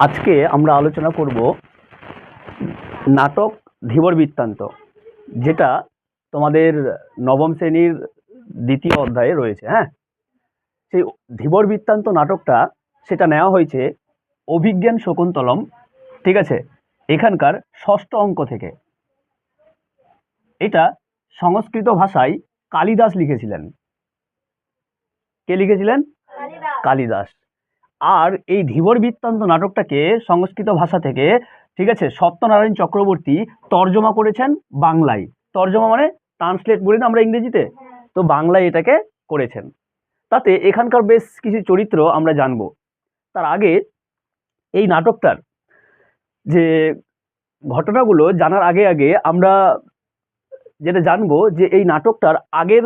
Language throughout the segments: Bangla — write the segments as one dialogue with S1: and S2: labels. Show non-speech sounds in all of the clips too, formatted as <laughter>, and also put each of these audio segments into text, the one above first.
S1: আজকে আমরা আলোচনা করব নাটক ধীবর বৃত্তান্ত যেটা তোমাদের নবম শ্রেণির দ্বিতীয় অধ্যায়ে রয়েছে হ্যাঁ? সেই ধীবর বৃত্তান্ত নাটকটা সেটা নেওয়া হয়েছে অভিজ্ঞান শকুন্তলম ঠিক আছে? এখানকার ষষ্ঠ অঙ্ক থেকে। এটা সংস্কৃত ভাষায় কালিদাস লিখেছিলেন। কে লিখেছিলেন? কালিদাস। আর এই ধীবর বৃত্তান্ত নাটকটাকে সংস্কৃত ভাষা থেকে, ঠিক আছে সত্যনারায়ণ চক্রবর্তী তর্জমা করেছেন বাংলায়। তর্জমা মানে ট্রান্সলেট বলি না আমরা ইংরেজিতে? তো বাংলায় এটাকে করেছেন। তাতে এখানকার বেশ কিছু চরিত্র আমরা জানব। তার আগে এই নাটকটার যে ঘটনাগুলো জানার আগে আগে আমরা যেটা জানব যে এই নাটকটার আগের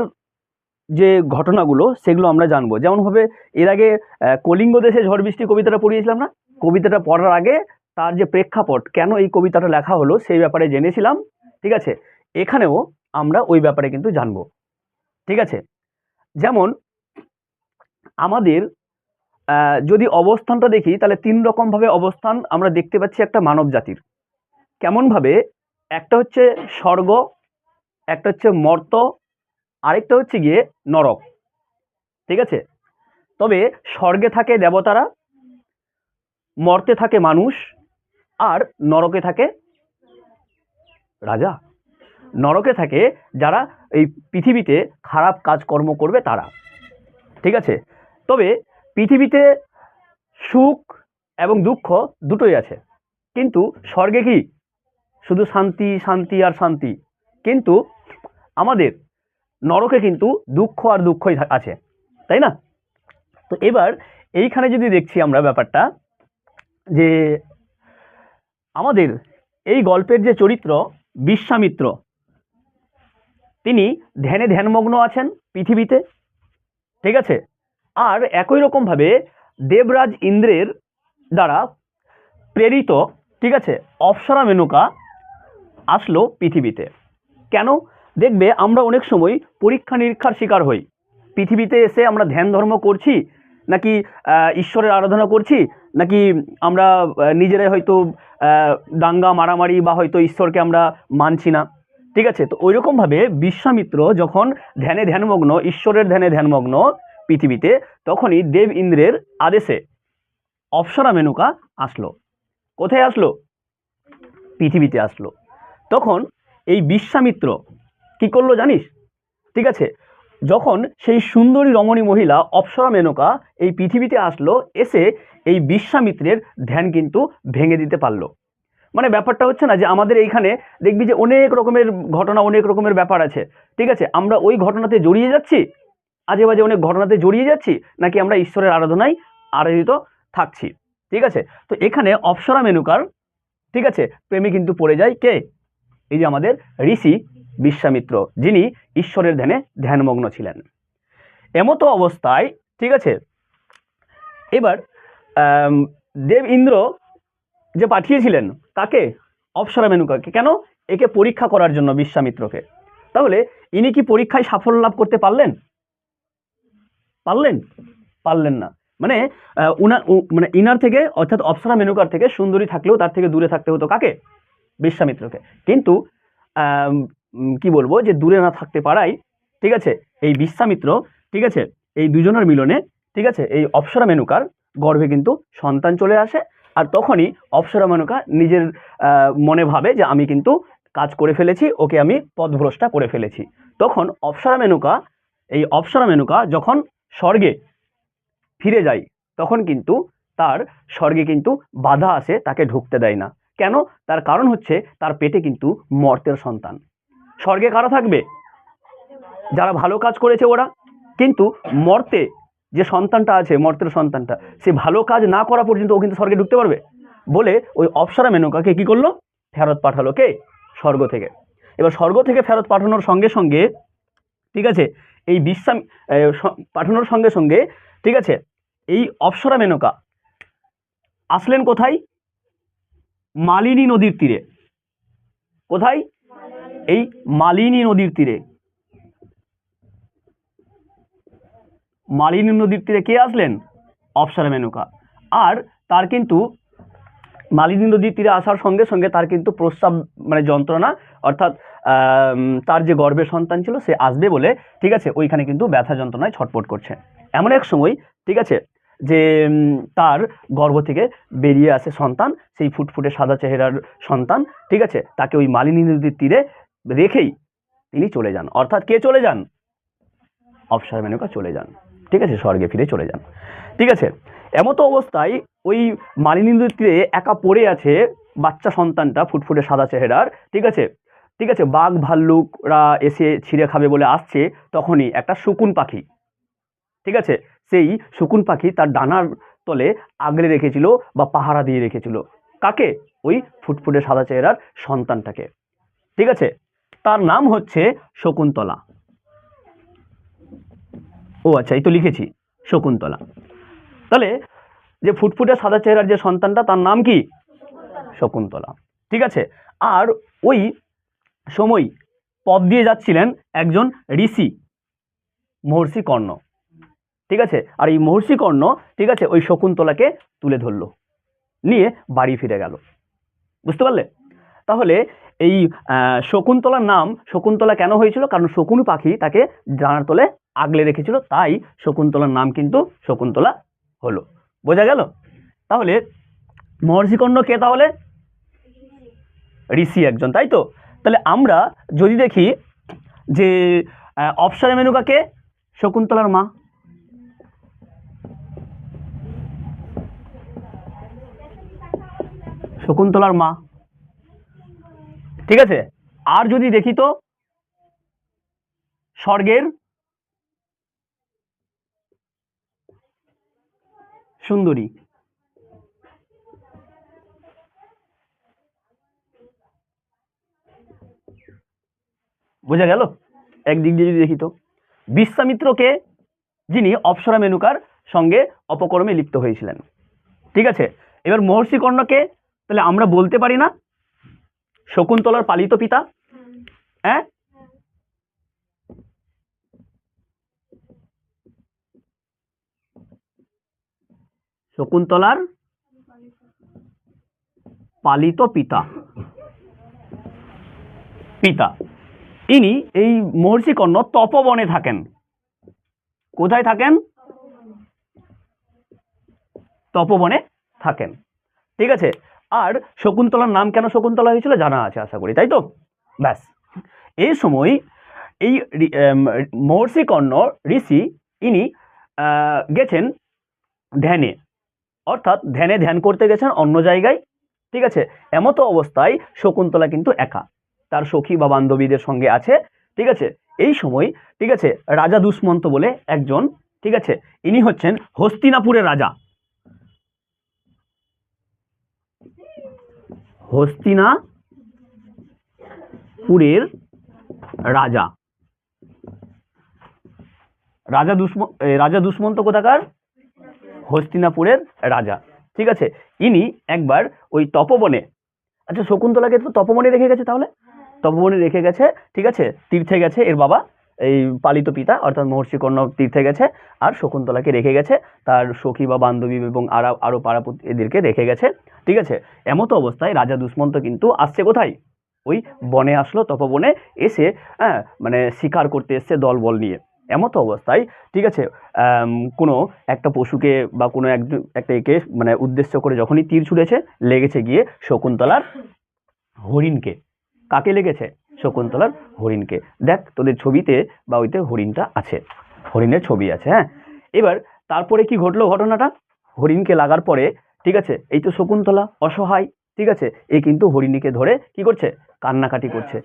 S1: যে ঘটনাগুলো, সেগুলো আমরা জানব। যেমনভাবে এর আগে কলিঙ্গ দেশে ঝড় বৃষ্টি কবিতাটা পড়িয়েছিলাম না? কবিতাটা পড়ার আগে তার যে প্রেক্ষাপট, কেন এই কবিতাটা লেখা হলো, সেই ব্যাপারে জেনেছিলাম, ঠিক আছে? এখানেও আমরা ওই ব্যাপারে কিন্তু জানব। ঠিক আছে? যেমন, আমাদের যদি অবস্থানটা দেখি, তাহলে তিন রকমভাবে অবস্থান আমরা দেখতে পাচ্ছি একটা মানব জাতির কেমনভাবে? একটা হচ্ছে স্বর্গ, একটা হচ্ছে মর্ত আরেকটা হচ্ছে গিয়ে নরক, ঠিক আছে? তবে স্বর্গে থাকে দেবতারা, মর্তে থাকে মানুষ, আর নরকে থাকে রাজা। নরকে থাকে যারা এই পৃথিবীতে খারাপ কাজকর্ম করবে তারা, ঠিক আছে? তবে পৃথিবীতে সুখ এবং দুঃখ দুটোই আছে। কিন্তু স্বর্গে কি? শুধু শান্তি শান্তি আর শান্তি। কিন্তু আমাদের নরকে কিন্তু দুঃখ আর দুঃখই আছে, তাই না? তো এবার এইখানে যদি দেখছি আমরা ব্যাপারটা, যে আমাদের এই গল্পের যে চরিত্র বিশ্বামিত্র, তিনি ধ্যানে ধ্যানমগ্ন আছেন পৃথিবীতে, ঠিক আছে? আর একই রকমভাবে দেবরাজ ইন্দ্রের দ্বারা প্রেরিত, ঠিক আছে, অপ্সরা মেনুকা আসলো পৃথিবীতে। কেন? দেখবে আমরা অনেক সময় পরীক্ষা নিরীক্ষার শিকার হই। পৃথিবীতে এসে আমরা ধ্যান ধর্ম করছি, নাকি ঈশ্বরের আরাধনা করছি, নাকি আমরা নিজেরাই হয়তো দাঙ্গা, মারামারি বা হয়তো ঈশ্বরকে আমরা মানছি না। ঠিক আছে? তো ওইরকমভাবে বিশ্বামিত্র যখন ধ্যানে ধ্যানমগ্ন, ঈশ্বরের ধ্যানে ধ্যানমগ্ন পৃথিবীতে, তখনই দেব ইন্দ্রের আদেশে অপ্সরা মেনুকা আসলো। কোথায় আসলো? পৃথিবীতে আসলো। তখন এই বিশ্বামিত্র কি করল জানিস? ঠিক আছে? যখন সেই সুন্দরী রমণী মহিলা অপ্সরা মেনকা এই পৃথিবীতে আসলো, এসে এই বিশ্বামিত্রের ধ্যান কিন্তু ভেঙে দিতে পারল। মানে ব্যাপারটা হচ্ছে না যে আমাদের এইখানে দেখবি যে অনেক রকমের ঘটনা, অনেক রকমের ব্যাপার আছে। ঠিক আছে? আমরা ওই ঘটনাতে জড়িয়ে যাচ্ছি? আজে বাজে অনেক ঘটনাতে জড়িয়ে যাচ্ছি? নাকি আমরা ঈশ্বরের আরাধনায় আরাধিত থাকছি? ঠিক আছে? তো এখানে অপ্সরা মেনুকার, ঠিক আছে, প্রেমে কিন্তু পড়ে যায় কে? এই যে আমাদের ঋষি বিশ্বামিত্র, যিনি ঈশ্বরের ধ্যানে ধ্যানমগ্ন ছিলেন। এমতো অবস্থায়, ঠিক আছে? এবার দেব ইন্দ্র যে পাঠিয়েছিলেন, তাকে অপ্সরা মেনুকাকে, কেন? একে পরীক্ষা করার জন্য বিশ্বামিত্রকে। তাহলে, ইনি কি পরীক্ষায় সাফল্য লাভ করতে পারলেন? পারলেন? পারলেন না। মানে উনার মানে ইনার থেকে, অর্থাৎ অপ্সরা মেনুকার থেকে সুন্দরী থাকলেও, তার থেকে দূরে থাকতে হতো কাকে? বিশ্বামিত্রকে। কিন্তু কি বলব, যে দূরে না থাকতে পারাই, ঠিক আছে? এই বিশ্বামিত্র, ঠিক আছে? এই দুজনের মিলনে, ঠিক আছে? এই অপ্সরা মেনুকার গর্ভে কিন্তু সন্তান চলে আসে, আর তখনই অপ্সরা মেনুকা নিজের মনে ভাবে যে আমি কিন্তু কাজ করে ফেলেছি, ওকে আমি পথভ্রষ্টা করে ফেলেছি। তখন অপ্সরা মেনুকা, এই অপ্সরা মেনুকা যখন স্বর্গে ফিরে যায়, তখন কিন্তু তার স্বর্গে কিন্তু বাধা আসে, তাকে ঢুকতে দেয় না। কেন? তার কারণ হচ্ছে তার পেটে কিন্তু মর্তের সন্তান। স্বর্গে কারা থাকবে? যারা ভালো কাজ করেছে ওরা। কিন্তু মর্তে যে সন্তানটা আছে, মর্তের সন্তানটা, সে ভালো কাজ না করা পর্যন্ত ও কিন্তু স্বর্গে ঢুকতে পারবে। বলে ওই অপ্সরা মেনকাকে কি করল? ফেরত পাঠালো কে? স্বর্গ থেকে। এবার স্বর্গ থেকে ফেরত পাঠানোর সঙ্গে সঙ্গে, ঠিক আছে, এই বিশ্বাম পাঠানোর সঙ্গে সঙ্গে, ঠিক আছে, এই অপ্সরা মেনকা আসলেন কোথায়? মালিনী নদীর তীরে। কোথায়? এই মালিনী নদীর তীরে। মালিনী নদীর তীরে কে আসলেন? অপ্সরা মেনকা। আর তার কিন্তু মালিনী নদীর তীরে আসার সঙ্গে সঙ্গে তার কিন্তু প্রস্রাব মানে যন্ত্রণা, অর্থাৎ তার যে গর্ভের সন্তান ছিল সে আসবে বলে, ঠিক আছে, ওইখানে কিন্তু ব্যথা যন্ত্রণায় ছটপট করছে। এমন এক সময়, ঠিক আছে, যে তার গর্ভ থেকে বেরিয়ে আসে সন্তান, সেই ফুটফুটে সাদা চেহারার সন্তান, ঠিক আছে, তাকে ওই মালিনী নদীর তীরে রেখেই তিনি চলে যান। অর্থাৎ কে চলে যান? অপসর মেনকা চলে যান। ঠিক আছে, স্বর্গে ফিরে চলে যান। ঠিক আছে, এমতো অবস্থায় ওই মালিনী নদীর তীরে একা পড়ে আছে বাচ্চা সন্তানটা, ফুটফুটে সাদা চেহারার। ঠিক আছে ঠিক আছে, বাঘ ভাল্লুকরা এসে ছিঁড়ে খাবে বলে আসছে তখনই একটা শকুন পাখি। ঠিক আছে, সেই শকুন পাখি তার ডানার তলে আগলে রেখেছিল বা পাহারা দিয়ে রেখেছিল। কাকে? ওই ফুটফুটে সাদা চেহারার সন্তানটাকে। ঠিক আছে তার নাম হচ্ছে শকুন্তলা। ও আচ্ছা এই তো লিখেছি, শকুন্তলা। তাহলে যে ফুটফুটে সাদা চেহারার যে সন্তানটা, তার নাম কি? শকুন্তলা। ঠিক আছে? আর ওই সময় পথ দিয়ে যাচ্ছিলেন একজন ঋষি, মহর্ষি কর্ণ। ঠিক আছে? আর এই মহর্ষি কর্ণ, ঠিক আছে, ওই শকুন্তলাকে তুলে ধরলো। নিয়ে বাড়ি ফিরে গেল। বুঝতে পারলে? তাহলে এই শকুন্তলার নাম শকুন্তলা কেন হয়েছিল? কারণ শকুন পাখি তাকে জানার তলে আগলে রেখেছিল, তাই শকুন্তলার নাম কিন্তু শকুন্তলা হলো। বোঝা গেল? তাহলে মহর্ষিকণ্ড কে তাহলে? ঋষি একজন, তাই তো? তাহলে আমরা যদি দেখি যে অপসরা মেনুকাকে শকুন্তলার মা। শকুন্তলার মা। ঠিক আছে? আর যদি দেখি তো, স্বর্গের সুন্দরী। বোঝা গেল? একদিক দিয়ে যদি দেখি তো। বিশ্বামিত্রকে যিনি অপ্সরা মেনুকার সঙ্গে অপকর্মে লিপ্ত হয়েছিলেন। ঠিক আছে? এবার মহর্ষি কর্ণকে তাহলে আমরা বলতে পারি না শকুন্তলার পালিত পিতা? হ্যাঁ? শকুন্তলার পালিত পিতা। পিতা। ইনি এই মহর্ষি কর্ণ তপবনে থাকেন। কোথায় থাকেন? তপবনে থাকেন। ঠিক আছে? আর শকুন্তলার নাম কেন শকুন্তলা হয়েছিল জানা আছে, আশা করি, তাই তো? ব্যাস। এই সময় এই মহর্ষি কর্ণ ঋষি, ইনি গেছেন ধ্যানে। অর্থাৎ ধ্যানে ধ্যান করতে গেছেন অন্য জায়গায়, ঠিক আছে? এমতো অবস্থায় শকুন্তলা কিন্তু একা। তার সখী বা বান্ধবীদের সঙ্গে আছে, ঠিক আছে? এই সময়, ঠিক আছে, রাজা দুষ্মন্ত বলে একজন, ঠিক আছে? ইনি হচ্ছেন হস্তিনাপুরের রাজা। হস্তিনাপুরের রাজা। রাজা দুষ্ম রাজা দুষ্মন্ত কোথাকার? হস্তিনাপুরের রাজা। ঠিক আছে? ইনি একবার ওই তপবনে আচ্ছা শকুন্তলাকে তো তপবনে রেখে গেছে তাহলে? তপবনে রেখে গেছে, ঠিক আছে? তীর্থে গেছে এর বাবা, এই পালিত পিতা, অর্থাৎ মহর্ষি কর্ণ তীর্থে গেছে, আর শকুন্তলাকে রেখে গেছে, তার সখী বা বান্ধবী এবং আরও আরও পাড়াপতি এদেরকে রেখে গেছে। ঠিক আছে? এমতো অবস্থায় রাজা দুষ্মন্ত কিন্তু আসছে কোথায়? ওই বনে আসলো, তপবনে এসে হ্যাঁ মানে শিকার করতে এসছে দলবল নিয়ে। এমতো অবস্থায়, ঠিক আছে কোনো একটা পশুকে বা কোনো একজন একটা একে মানে উদ্দেশ্য করে যখনই তীর ছুঁড়েছে, লেগেছে গিয়ে শকুন্তলার হরিণকে। কাকে লেগেছে? শকুন্তলার হরিণকে। দেখ, তোদের ছবিতে বা ওইতে হরিণটা আছে। হরিণের ছবি আছে হ্যাঁ? এবার তারপরে কি ঘটলো ঘটনাটা? হরিণকে লাগার পরে ঠিক আছে? এই তো শকুন্তলা, অসহায়, ঠিক আছে? এ কিন্তু হরিণীকে ধরে কি করছে? কান্নাকাটি করছে।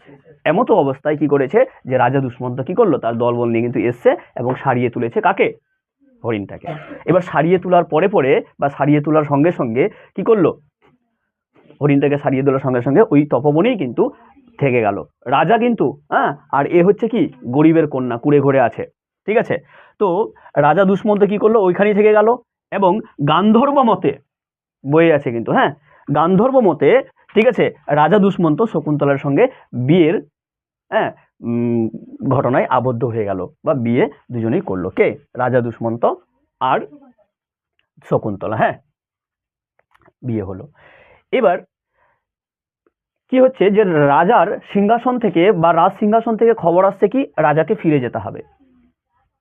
S1: এমতো অবস্থায় কি করেছে যে রাজা দুষ্মন্ত কি করল? তার দলবল নিয়ে কিন্তু এসছে এবং সারিয়ে তুলেছে কাকে? হরিণটাকে। এবার সারিয়ে তোলার পরে পরে বা সারিয়ে তোলার সঙ্গে সঙ্গে কি করল? হরিণটাকে সারিয়ে তোলার সঙ্গে সঙ্গে ওই তপবনেই কিন্তু থেকে গেল। রাজা কিন্তু হ্যাঁ আর এ হচ্ছে কি? গরিবের কন্যা, কুড়ে ঘরে আছে। ঠিক আছে? তো রাজা দুষ্মন্ত কি করল? ওইখানেই থেকে গেল এবং গান্ধর্ব মতে বয়ে আছে কিন্তু হ্যাঁ? গান্ধর্ব মতে, ঠিক আছে, রাজা দুষ্মন্ত শকুন্তলার সঙ্গে বিয়ের হ্যাঁ ঘটনায় আবদ্ধ হয়ে গেল বা বিয়ে দুজনেই করল। কে? রাজা দুষ্মন্ত আর শকুন্তলা হ্যাঁ? বিয়ে হলো। এবার কি হচ্ছে যে রাজার সিংহাসন থেকে বা রাজ সিংহাসন থেকে খবর আসছে কি? রাজাকে ফিরে যেতে হবে।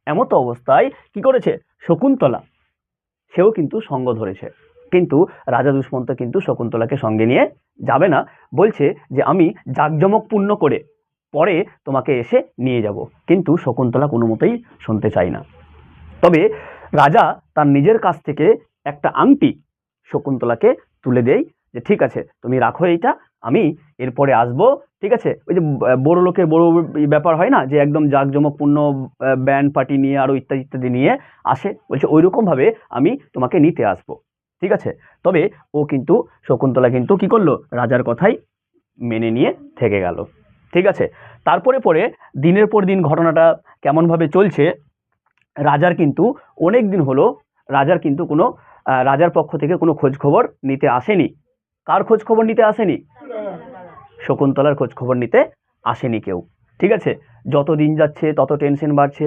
S1: এমতো অবস্থায় কি করেছে? শকুন্তলা, সেও কিন্তু সঙ্গ ধরেছে। কিন্তু রাজা দুষ্মন্ত কিন্তু শকুন্তলাকে সঙ্গে নিয়ে যাবে না। বলছে যে, আমি জাঁকজমকপূর্ণ করে পরে তোমাকে এসে নিয়ে যাব। কিন্তু শকুন্তলা কোনো মতেই শুনতে চায় না। তবে রাজা তার নিজের কাছ থেকে একটা আংটি শকুন্তলাকে তুলে দেয় যে, ঠিক আছে, তুমি রাখো এইটা, আমি এরপরে আসব, ঠিক আছে? ওই যে বড় লোকের বড় ব্যাপার হয় না যে, একদম জাঁকজমকপূর্ণ ব্যান্ড পার্টি নিয়ে আরও ইত্যাদি ইত্যাদি নিয়ে আসে। বলছে ওই রকমভাবে আমি তোমাকে নিতে আসব। ঠিক আছে? তবে ও কিন্তু শকুন্তলা কিন্তু কি করল? রাজার কথাই মেনে নিয়ে থেকে গেল। ঠিক আছে? তারপরে পরে দিনের পর দিন ঘটনাটা কেমনভাবে চলছে, রাজার কিন্তু অনেক দিন হলো রাজার কিন্তু কোনো রাজার পক্ষ থেকে কোনো খোঁজ খবর নিতে আসেনি। কার খোঁজ খবর নিতে আসেনি? শকুন্তলার খোঁজ খবর নিতে আসেনি কেউ। ঠিক আছে? যত দিন যাচ্ছে, তত টেনশন বাড়ছে।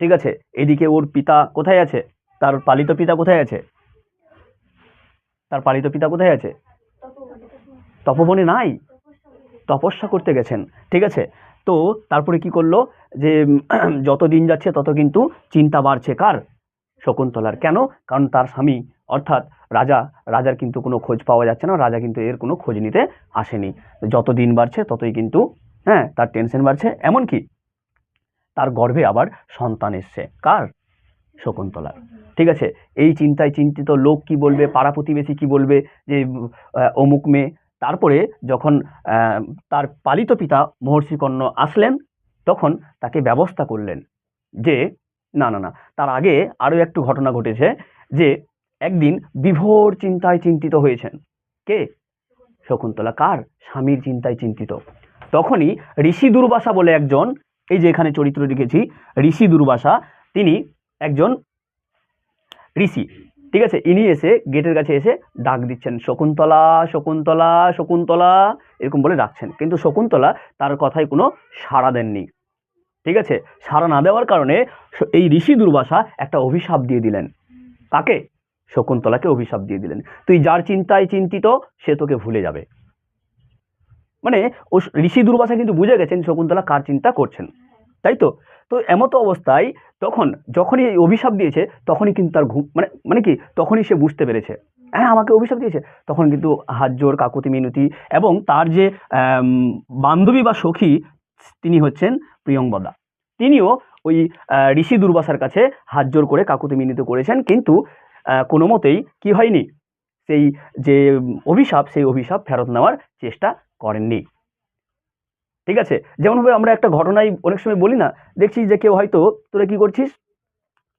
S1: ঠিক আছে? এদিকে ওর পিতা কোথায় আছে? তার পালিত পিতা কোথায় আছে? তার পালিত পিতা কোথায় আছে? তপবনে নাই? তপস্যা করতে গেছেন, ঠিক আছে? তো তারপরে কি করল? যে <clears throat> যত দিন যাচ্ছে তত কিন্তু চিন্তা বাড়ছে। কার? শকুন্তলার। কেন? কারণ তার স্বামী, অর্থাৎ রাজা, রাজার কিন্তু কোনো খোঁজ পাওয়া যাচ্ছে না, রাজা কিন্তু এর কোনো খোঁজ নিতে আসেনি। যত দিন বাড়ছে ততই কিন্তু হ্যাঁ তার টেনশন বাড়ছে। এমনকি তার গর্ভে আবার সন্তান এসছে। কার? শকুন্তলার। ঠিক আছে? এই চিন্তায় চিন্তিত লোক কি বলবে? পাড়া প্রতিবেশী কি বলবে? যে অমুক মেয়ে। তারপরে যখন তার পালিত পিতা মহর্ষি কর্ণ আসলেন, তখন তাকে ব্যবস্থা করলেন যে, না না না, তার আগে আরও একটু ঘটনা ঘটেছে যে, একদিন বিভোর চিন্তায় চিন্তিত হয়েছেন। কে? শকুন্তলা। কার? স্বামীর চিন্তায় চিন্তিত। তখনই ঋষি দুর্বাসা বলে একজন, এই যে এখানে চরিত্র লিখেছি, ঋষি দুর্বাসা, তিনি একজন ঋষি। ঠিক আছে? ইনি এসে গেটের কাছে এসে ডাক দিচ্ছেন, শকুন্তলা শকুন্তলা শকুন্তলা, এরকম বলে ডাকছেন। কিন্তু শকুন্তলা তার কথায় কোনো সাড়া দেননি। ঠিক আছে? সাড়া না দেওয়ার কারণে এই ঋষি দুর্বাসা একটা অভিশাপ দিয়ে দিলেন। কাকে? শকুন্তলাকে অভিশাপ দিয়ে দিলেন। তুই যার চিন্তায় চিন্তিত, সে তোকে ভুলে যাবে। মানে ঋষি দুর্বাসা কিন্তু বুঝে গেছেন শকুন্তলা কার চিন্তা করছেন। তাই তো? তো এমতো অবস্থায় তখন যখনই এই অভিশাপ দিয়েছে, তখনই কিন্তু তার ঘুম মানে মানে কি? তখনই সে বুঝতে পেরেছে। হ্যাঁ আমাকে অভিশাপ দিয়েছে। তখন কিন্তু হাত জোর কাকুতি, মিনতি এবং তার যে বান্ধবী বা সখী, তিনি হচ্ছেন প্রিয়ংবদা তিনিও ওই ঋষি দুর্বাসার কাছে হাত জোর করে, কাকুতি, মিনতি করেছেন। কিন্তু কোনো মতেই কী হয়নি? সেই যে, অভিশাপ, সেই অভিশাপ ফেরত নেওয়ার চেষ্টা করেননি। ঠিক আছে? যেমনভাবে আমরা একটা ঘটনায় অনেক সময় বলি না, দেখছিস যে কেউ হয়তো তোরা কি করছিস?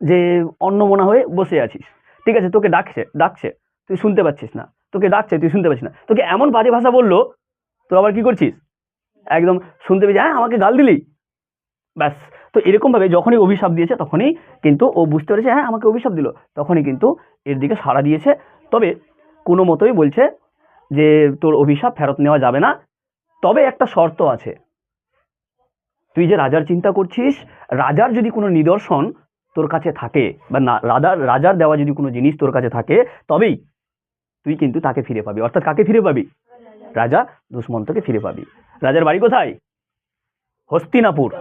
S1: যে অন্য অন্নমনা হয়ে বসে আছিস। ঠিক আছে? তোকে ডাকছে ডাকছে। তুই শুনতে পাচ্ছিস না। তোকে ডাকছে, তুই শুনতে পাচ্ছিস না। তোকে এমন বাজে ভাষা বলল, তো আবার কি করছিস? একদম শুনতে পেয়েছি হ্যাঁ আমাকে গাল দিলি। ব্যাস। তো এরকমভাবে যখনই অভিশাপ দিয়েছে, তখনই কিন্তু ও বুঝতে পেরেছে হ্যাঁ আমাকে অভিশাপ দিল। তখনই কিন্তু এর দিকে সাড়া দিয়েছে। তবে কোনো মতোই বলছে যে, তোর অভিশাপ ফেরত নেওয়া যাবে না। তবে একটা শর্ত আছে। তুই যে রাজার চিন্তা করছিস, রাজার যদি কোনো নিদর্শন তোর কাছে থাকে বা না, রাজার রাজার দেওয়া যদি কোনো জিনিস তোর কাছে থাকে, তবেই তুই কিন্তু তাকে ফিরে পাবি। অর্থাৎ কাকে ফিরে পাবি? রাজা দুষ্মন্তকে ফিরে পাবি। রাজার বাড়ি কোথায়? হস্তিনাপুর।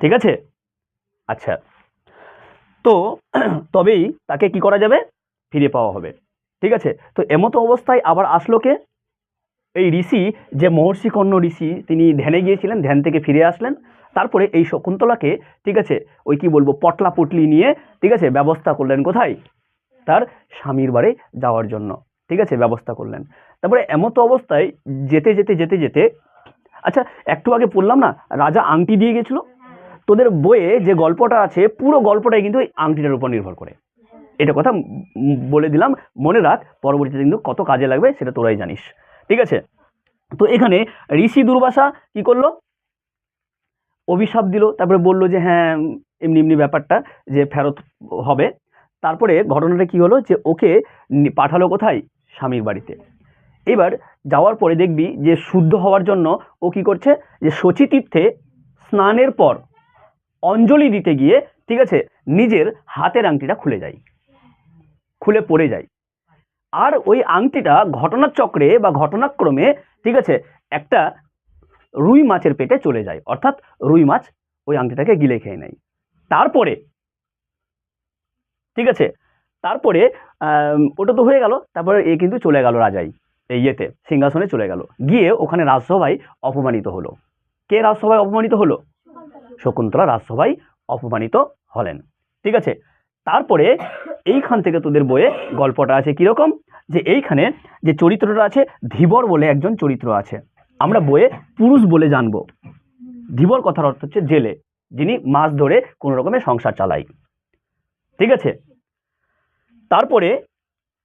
S1: ঠিক আছে? আচ্ছা। তো <clears throat> তবেই তাকে কি করা যাবে? ফিরে পাওয়া হবে। ঠিক আছে? তো এমতো অবস্থায় আবার আসলো কে? এই ঋষি, যে মহর্ষি কর্ণ ঋষি, তিনি ধ্যানে গিয়েছিলেন, ধ্যান থেকে ফিরে আসলেন। তারপরে এই শকুন্তলাকে, ঠিক আছে, ওই কি বলব পটলা পুটলি নিয়ে, ঠিক আছে, ব্যবস্থা করলেন কোথায়? তার স্বামীর বাড়ি যাওয়ার জন্য, ঠিক আছে, ব্যবস্থা করলেন। তারপরে এমতো অবস্থায় যেতে যেতে যেতে যেতে আচ্ছা একটু আগে পড়লাম না, রাজা আংটি দিয়ে গেছিল? তোদের বইয়ে যে গল্পটা আছে, পুরো গল্পটাই কিন্তু ওই আংটিটার উপর নির্ভর করে। এটা কথা বলে দিলাম, মনে রাখ, পরবর্তীতে কিন্তু কত কাজে লাগবে, সেটা তোরাই জানিস। ঠিক আছে? তো এখানে ঋষি দুর্বাসা কি করল? অভিশাপ দিল, তারপরে বলল যে হ্যাঁ এমনি এমনি ব্যাপারটা যে ফেরত হবে। তারপরে ঘটনাটা কি হলো? যে ওকে পাঠালো কোথায়? স্বামীর বাড়িতে। এবার যাওয়ার পরে দেখবি যে শুদ্ধ হওয়ার জন্য ও কি করছে? যে শচী তীর্থে স্নানের পর অঞ্জলি দিতে গিয়ে, ঠিক আছে, নিজের হাতের আংটিটা খুলে যায়। খুলে পড়ে যায়। আর ওই আংটিটা ঘটনার চক্রে বা ঘটনাক্রমে, ঠিক আছে, একটা রুই মাছের পেটে চলে যায়। অর্থাৎ রুই মাছ ওই আংটিটাকে গিলে খেয়ে নেয়। তারপরে, ঠিক আছে, তারপরে ওটা তো হয়ে গেল, তারপরে এ কিন্তু চলে গেল রাজাই, এই ইয়েতে, সিংহাসনে চলে গেল। গিয়ে ওখানে রাজসভায় অপমানিত হলো। কে রাজসভায় অপমানিত হলো? শকুন্তলা রাজসভায় অপমানিত হলেন। ঠিক আছে তারপরে এইখান থেকে তোদের বইয়ে গল্পটা আছে কীরকম? যে এইখানে যে চরিত্রটা আছে, ধীবর বলে একজন চরিত্র আছে। আমরা বইয়ে পুরুষ বলে জানব। ধীবর কথার অর্থ হচ্ছে জেলে, যিনি মাছ ধরে কোনো রকমের সংসার চালায়। ঠিক আছে? তারপরে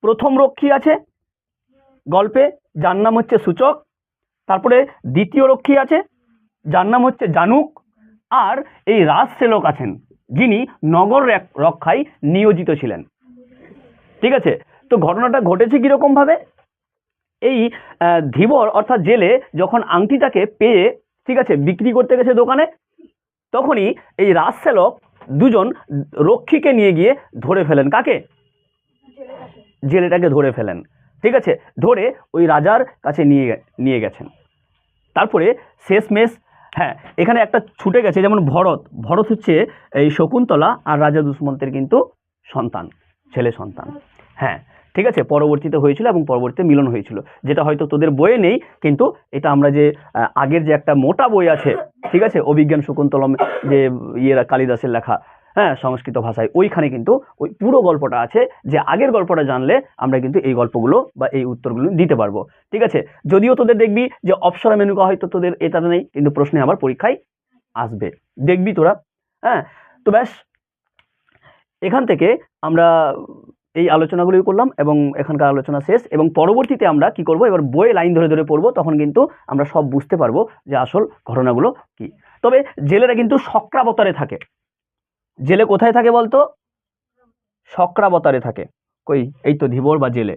S1: প্রথম রক্ষী আছে গল্পে, যার নাম হচ্ছে সূচক। তারপরে দ্বিতীয় রক্ষী আছে, যার নাম হচ্ছে জানুক। আর এই রাজসেলক আছেন। যিনি নগর রক্ষায় নিয়োজিত ছিলেন। ঠিক আছে? তো ঘটনাটা ঘটেছে কীরকমভাবে এই ধীবর অর্থাৎ জেলে যখন আংটিটাকে পেয়ে, ঠিক আছে, বিক্রি করতে গেছে দোকানে, তখনই এই রাজসেলক দুজন রক্ষীকে নিয়ে গিয়ে ধরে ফেলেন। কাকে? জেলেটাকে ধরে ফেলেন। ঠিক আছে? ধরে ওই রাজার কাছে নিয়ে নিয়ে গেছেন। তারপরে শেষমেশ হ্যাঁ এখানে একটা ছুটে গেছে, যেমন ভরত। ভরত হচ্ছে এই শকুন্তলা আর রাজা দুষ্মন্তের কিন্তু সন্তান, ছেলে সন্তান। হ্যাঁ ঠিক আছে, পরবর্তীতে হয়েছিল এবং পরবর্তীতে মিলন হয়েছিল। যেটা হয়তো তোদের বইয়ে নেই, কিন্তু এটা আমরা যে আগের যে একটা মোটা বই আছে, ঠিক আছে, অভিজ্ঞান শকুন্তলম যে ইয়েরা কালিদাসের লেখা হ্যাঁ সংস্কৃত ভাষায়। ওইখানে কিন্তু ওই পুরো গল্পটা আছে যে আগের গল্পটা জানলে আমরা কিন্তু এই গল্পগুলো বা এই উত্তরগুলো দিতে পারব। ঠিক আছে? যদিও তোদের দেখবি যে অপসরা মেনুকা হয়তো তোদের এটা নেই, কিন্তু প্রশ্নে আবার পরীক্ষায় আসবে। দেখবি তোরা। হ্যাঁ তো ব্যাস। এখান থেকে আমরা এই আলোচনাগুলোই করলাম এবং এখানকার আলোচনা শেষ এবং পরবর্তীতে আমরা কি করব? এবার বইয়ে লাইন ধরে ধরে পড়ব, তখন কিন্তু আমরা সব বুঝতে পারব যে আসল ঘটনাগুলো কি। তবে জেলেরা কিন্তু সক্রাবতারে থাকে। জেলে কোথায় থাকে বলতো? সক্রাবতারে থাকে। কই? এই তো ধীবর বা জেলে।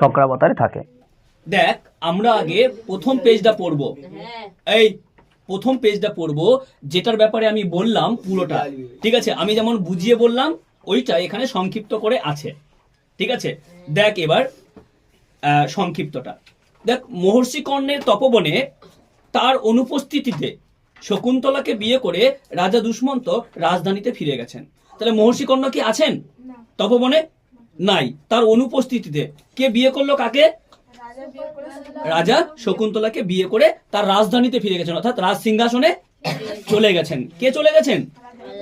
S1: সক্রাবতারে থাকে।
S2: দেখ আমরা আগে প্রথম পেজটা পড়ব। এই প্রথম পেজটা পড়ব যেটার ব্যাপারে আমি বললাম পুরোটা। ঠিক আছে? আমি যেমন বুঝিয়ে বললাম ওইটা এখানে সংক্ষিপ্ত করে আছে। ঠিক আছে? দেখ এবার আহ, সংক্ষিপ্তটা। দেখ মহর্ষি কর্ণের তপবনে তার অনুপস্থিতিতে শকুন্তলাকে বিয়ে করে রাজা দুষ্মন্ত রাজধানীতে ফিরে গেছেন। তাহলে মহর্ষি কর্ণ কি আছেন? তপবনে? নাই। তার অনুপস্থিতিতে কে বিয়ে করল কাকে? রাজা শকুন্তলাকে বিয়ে করে তার রাজধানীতে ফিরে গেছেন অর্থাৎ রাজ সিংহাসনে চলে গেছেন। কে চলে গেছেন?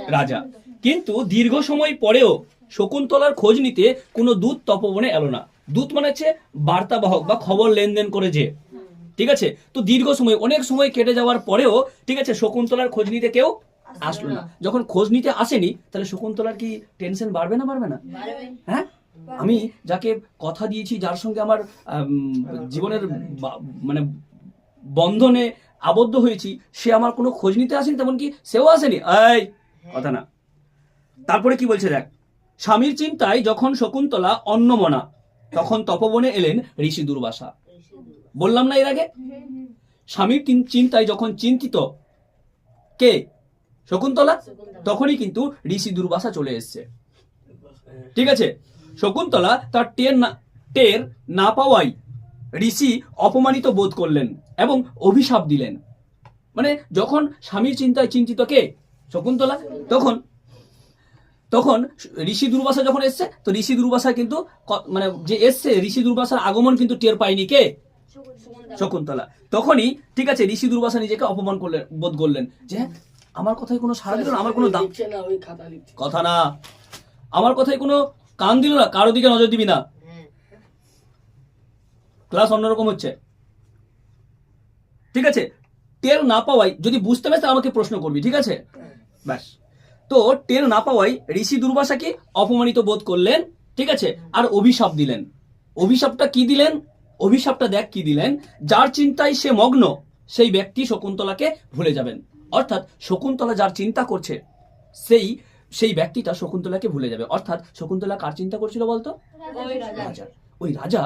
S2: রাজা। কিন্তু দীর্ঘ সময় পরেও শকুন্তলার খোঁজ নিতে কোনো দূত তপবনে এলো না। দূত মানে হচ্ছে বার্তাবাহক বা খবর লেনদেন করে যে। ঠিক আছে? তো দীর্ঘ সময় অনেক সময় কেটে যাওয়ার পরেও ঠিক আছে শকুন্তলার খোঁজ নিতে কেউ আসলো না। যখন খোঁজ নিতে আসেনি তাহলে শকুন্তলার কি টেনশন বাড়বে না বাড়বে না? হ্যাঁ? আমি যাকে কথা দিয়েছি যার সঙ্গে আমার জীবনের মানে বন্ধনে আবদ্ধ হয়েছি সে আমার কোনো খোঁজ নিতে আসেনি তেমন কি সেও আসেনি? এই কথা না। তারপরে কি বলছে দেখ? স্বামীর চিন্তায় যখন শকুন্তলা অন্নমনা তখন তপবনে এলেন ঋষি দুর্বাসা। বললাম না এর আগে? স্বামীর চিন্তায় যখন চিন্তিত, কে? শকুন্তলা? তখনই কিন্তু ঋষি দুর্বাসা চলে এসছে। ঠিক আছে? শকুন্তলা তার টের না টের না পাওয়াই ঋষি অপমানিত বোধ করলেন এবং অভিশাপ দিলেন। মানে যখন স্বামীর চিন্তায় চিন্তিত কে? শকুন্তলা? তখন তখন ঋষি দুর্বাসা যখন এসছে তো ঋষি দুর্বাসা কিন্তু মানে যে এসছে ঋষি দুর্বাসার আগমন কিন্তু টের পায়নি কে? শকুন্তলা। তখনই ঠিক আছে ঋষি দুর্বাসা নিজেকে অপমান করলেন বোধ করলেন যে হ্যাঁ, আমার কথায় কোনো সাড়া দিল না আমার কোনো দাম কথা না। আমার কথায় কোনো কান দিল না কারও দিকে নজর দিবি না। ক্লাস অন্যরকম হচ্ছে। ঠিক আছে টের না পাওয়াই যদি বুঝতে পারিস আমাকে প্রশ্ন করবি ঠিক আছে? ব্যাস। তো টের না পাওয়াই ঋষি দুর্বাসাকে অপমানিত বোধ করলেন ঠিক আছে? আর অভিশাপ দিলেন। অভিশাপটা কি দিলেন? অভিশাপটা দেখ কি দিলেন? যার চিন্তায় সে মগ্ন সেই ব্যক্তি শকুন্তলাকে ভুলে যাবেন। অর্থাৎ শকুন্তলা যার চিন্তা করছে সেই সেই ব্যক্তিটা শকুন্তলাকে ভুলে যাবে। অর্থাৎ শকুন্তলা কার চিন্তা করছিল বলতো? রাজা ওই রাজা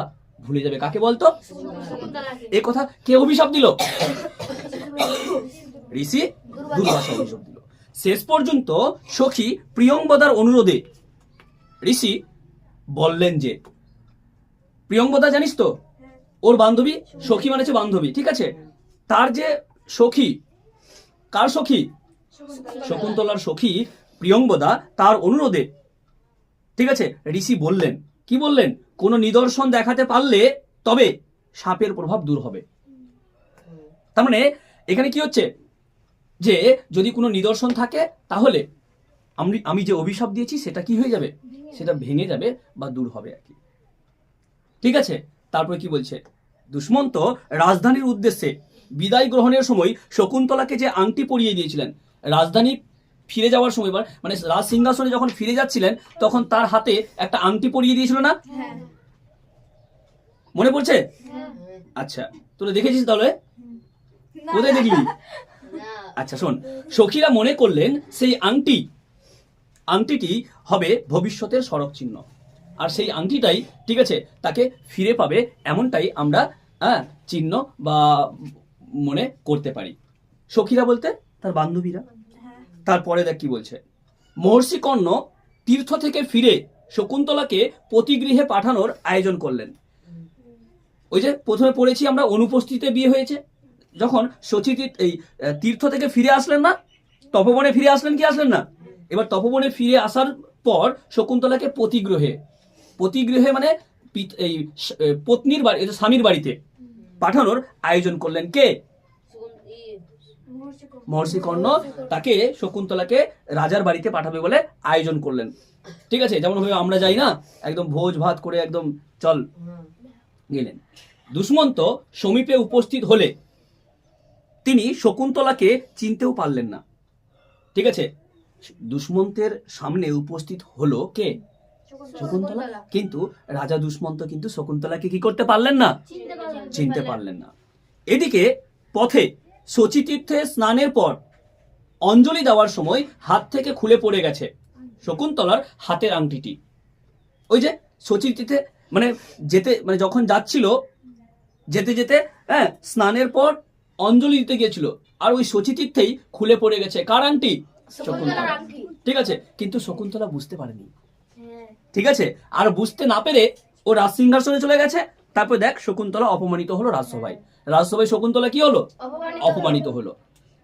S2: ভুলে যাবে। কাকে বলতো? এ কথা কে অভিশাপ দিল?
S1: ঋষি দুর্বাসা। অভিযোগ দিল। শেষ পর্যন্ত সখী প্রিয়ঙ্বদার অনুরোধে। ঋষি বললেন যে প্রিয়ঙ্বদা জানিস তো, ওর বান্ধবী সখী মানে হচ্ছে বান্ধবী, ঠিক আছে? তার যে সখী, কার সখী? শকুন্তলার সখী প্রিয়ঙ্বদা তার অনুরোধে। ঠিক আছে? ঋষি বললেন, কি বললেন? কোনো নিদর্শন দেখাতে পারলে তবে সাপের প্রভাব দূর হবে। তার মানে এখানে কি হচ্ছে? যে যদি কোনো নিদর্শন থাকে তাহলে আমি আমি যে অভিশাপ দিয়েছি সেটা কি হয়ে যাবে? সেটা ভেঙে যাবে বা দূর হবে আর কি। ঠিক আছে? তারপরে কি বলছে? দুষ্মন্ত রাজধানীর উদ্দেশ্যে বিদায় গ্রহণের সময় শকুন্তলাকে যে আংটি পরিয়ে দিয়েছিলেন রাজধানী ফিরে যাওয়ার সময় মানে রাজ সিংহাসনে যখন ফিরে যাচ্ছিলেন তখন তার হাতে একটা আংটি পরিয়ে দিয়েছিল না? মনে পড়ছে? আচ্ছা তোরা দেখেছিস তাহলে? কোথায় দেখলি? <laughs> আচ্ছা শোন। সখীরা মনে করলেন সেই আংটি, আংটিটি হবে ভবিষ্যতের সড়ক চিহ্ন। আর সেই আংটিটাই, ঠিক আছে, তাকে ফিরে পাবে এমনটাই আমরা হ্যাঁ চিহ্ন বা মনে করতে পারি। সখীরা বলতে, তার বান্ধবীরা? তারপরে দেখ কি বলছে। মহর্ষি কর্ণ তীর্থ থেকে ফিরে শকুন্তলাকে পতিগৃহে পাঠানোর আয়োজন করলেন। ওই যে প্রথমে পড়েছি আমরা অনুপস্থিতিতে বিয়ে হয়েছে। যখন সচি তীর- এই তীর্থ থেকে ফিরে আসলেন না, তপবনে ফিরে আসলেন কি আসলেন না? এবার তপবনে ফিরে আসার পর শকুন্তলাকে পতিগৃহে পতিগৃহে মানে এই পত্নীর বাড়ি স্বামীর বাড়িতে পাঠানোর আয়োজন করলেন কে? মহর্ষি কর্ণ তাকে শকুন্তলাকে রাজার বাড়িতে পাঠাবে বলে আয়োজন করলেন। ঠিক আছে? যেমন ভাবে আমরা যাই না, একদম ভোজ ভাত করে একদম চল গেলেন। দুষ্মন্ত সমীপে উপস্থিত হলে তিনি শকুন্তলাকে চিনতেও পারলেন না। ঠিক আছে? দুষ্মন্তের সামনে উপস্থিত হলো কে? শকুন্তলা। কিন্তু রাজা দুষ্মন্ত কিন্তু শকুন্তলাকে কি করতে পারলেন না? চিনতে পারলেন না। এদিকে পথে শচীতীর্থে স্নানের পর অঞ্জলি দেওয়ার সময় হাত থেকে খুলে পড়ে গেছে শকুন্তলার হাতের আংটিটি। ওই যে শচীতীর্থে মানে যেতে মানে যখন যাচ্ছিল যেতে যেতে হ্যাঁ স্নানের পর অঞ্জলি দিতে গিয়েছিল। আর ওই শচীতীর্থেই খুলে পড়ে গেছে। কার আংটি? শকুন্তলা ঠিক আছে কিন্তু শকুন্তলা বুঝতে পারেনি। ঠিক আছে আর বুঝতে না পেরে ও রাজ সিংহাসনে চলে গেছে। তারপর দেখ শকুন্তলা অপমানিত হলো রাজসভায়। রাজসভায় শকুন্তলা কি হলো? অপমানিত হলো।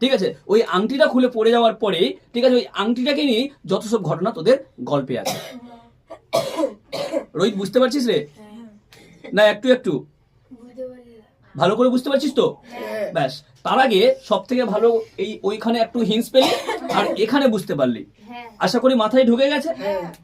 S1: ঠিক আছে ওই আংটিটা খুলে পড়ে যাওয়ার পরে ঠিক আছে ওই আংটিটাকে নিয়ে যত সব ঘটনা তোদের গল্পে আছে। রোহিত বুঝতে পারছিস রে? না একটু একটু। ভালো করে বুঝতে পারছিস তো? ব্যাস তার আগে সব থেকে ভালো এই ওইখানে একটু হিন্স পেলি আর এখানে বুঝতে পারলি। আশা করি মাথায় ঢুকে গেছে।